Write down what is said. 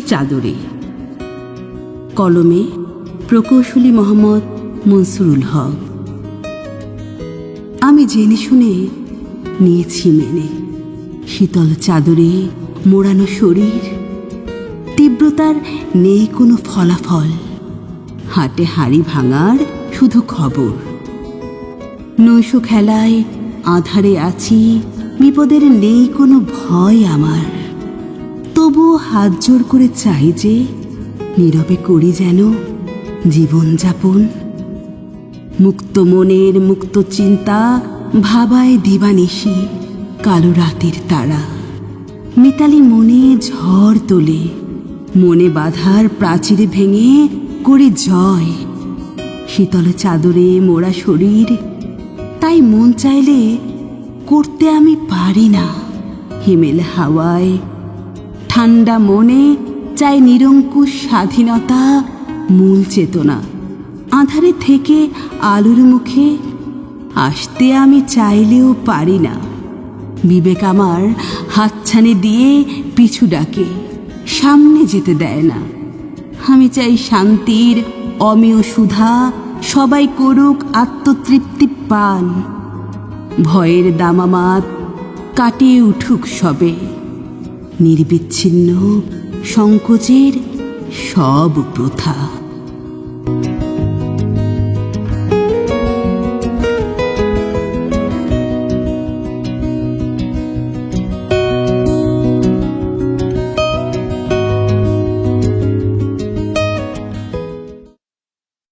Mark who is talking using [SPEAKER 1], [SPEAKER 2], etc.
[SPEAKER 1] চাদরে। কলমে প্রকৌশলী মোহাম্মদ মনসুরুল হক। আমি জেনে শুনে নিয়েছি মেনে। শীতল চাদরে মোড়ানো শরীর, তীব্রতার নেই কোনো ফলাফল। হাটে হাড়ি ভাঙার শুধু খবর। নৈশ খেলায় আধারে আছি, বিপদের নেই কোনো ভয় আমার। তবুও হাত জোর করে চাই যে নীরবে করি যেন জীবনযাপন মুক্ত মনের মুক্ত চিন্তা ভাবায় দিবানিশি কালো রাতের তারা। মিতালি মনে ঝড় তোলে, মনে বাধার প্রাচীর ভেঙে করে জয়। শীতল চাদরে মোড়া শরীর, তাই মন চাইলে করতে আমি পারি না। হিমেল হাওয়ায় ঠান্ডা মনে চাই নিরঙ্কুশ স্বাধীনতা, মূল চেতনা। আধারে থেকে আলোর মুখে আসতে আমি চাইলেও পারি না। বিবেক আমার হাতছানি দিয়ে পিছু ডাকে, সামনে যেতে দেয় না। আমি চাই শান্তির অমেয় সুধা সবাই করুক আত্মতৃপ্তি পান। ভয়ের দামামাত কাটিয়ে উঠুক সবে। নির্বিচ্ছিন্ন সংকোচের সব প্রথা।